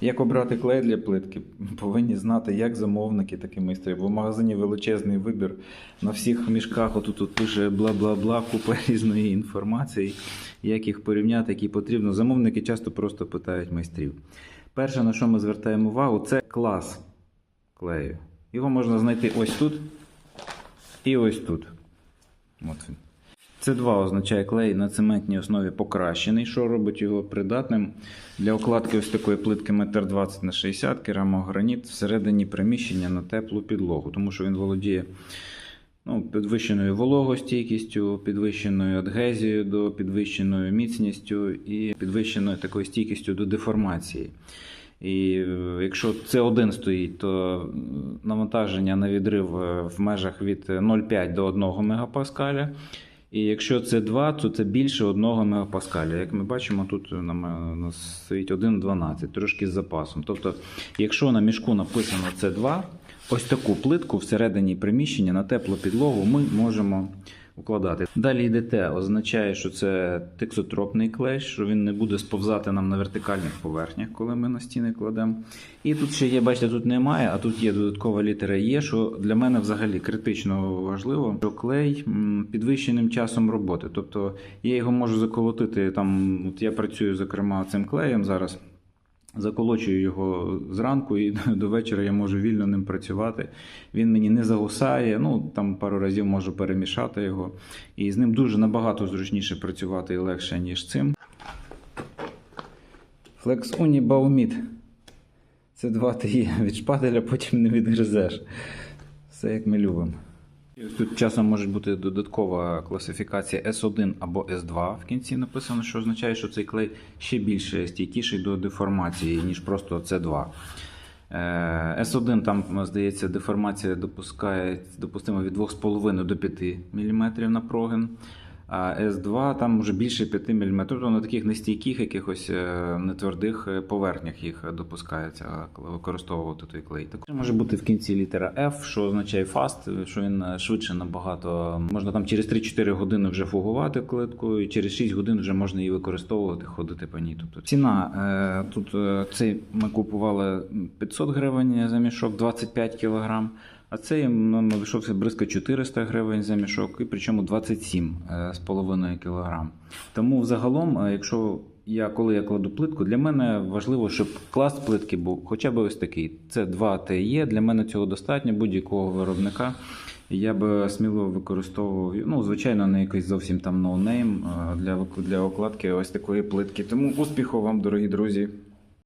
Як обрати клей для плитки, повинні знати як замовники, так і майстри. Бо в магазині величезний вибір. На всіх мішках отут от пише бла-бла-бла, купа різної інформації, як їх порівняти, які потрібно. Замовники часто просто питають майстрів. Перше, на що ми звертаємо увагу, це клас клею. Його можна знайти ось тут і ось тут. От він. Це 2 означає клей на цементній основі покращений, що робить його придатним для окладки ось такої плитки 1,20 на 60 керамограніт всередині приміщення на теплу підлогу, тому що він володіє ну, підвищеною вологостійкістю, підвищеною адгезією до підвищеною міцністю і підвищеною такою стійкістю до деформації. І е, якщо це один стоїть, то навантаження на відрив е, в межах від 0,5 до 1 МПа. І якщо це 2, то це більше 1 мегапаскаля. Як ми бачимо, тут на стоїть 1,12, трошки з запасом. Тобто, якщо на мішку написано це 2, ось таку плитку всередині приміщення на теплу підлогу ми можемо укладати. Далі йде те, означає, що це тексотропний клей, що він не буде сповзати нам на вертикальних поверхнях, коли ми на стіни кладемо. І тут ще є, бачите, тут немає, а тут є додаткова літера Є, що для мене взагалі критично важливо, що клей підвищеним часом роботи. Тобто я його можу заколотити там. От я працюю зокрема цим клеєм зараз. Заколочую його зранку і до вечора я можу вільно ним працювати. Він мені не загусає. Ну там пару разів можу перемішати його. І з ним дуже набагато зручніше працювати і легше, ніж цим. Flex Uni Baumit. Це два ти від шпателя, потім не відгризеш. Все як ми любимо. Тут часом може бути додаткова класифікація S1 або S2 в кінці написано, що означає, що цей клей ще більше стійкіший до деформації, ніж просто C2. Е, S1 там, здається, деформація допускає, допустимо від 2,5 до 5 мм на прогин. А S2 там вже більше 5 мм. Тобто на таких нестійких, якихось е, нетвердих е, поверхнях їх допускається використовувати той клей. Також може бути в кінці літера F, що означає fast, що він е, швидше набагато. Можна там через 3-4 години вже фугувати клетку, і через 6 годин вже можна її використовувати, ходити по ній. Тобто ціна тут цей ми купували 500 гривень за мішок, 25 кг. А цей нам вийшовся близько 400 гривень за мішок, і причому 27,5 кг. Тому взагалом, е, якщо я коли я кладу плитку, для мене важливо, щоб клас плитки був хоча б ось такий. Це 2 TE, Для мене цього достатньо будь-якого виробника. Я би сміло використовував, ну, звичайно, не якийсь зовсім там ноунейм е, для, для окладки ось такої плитки. Тому успіху вам, дорогі друзі!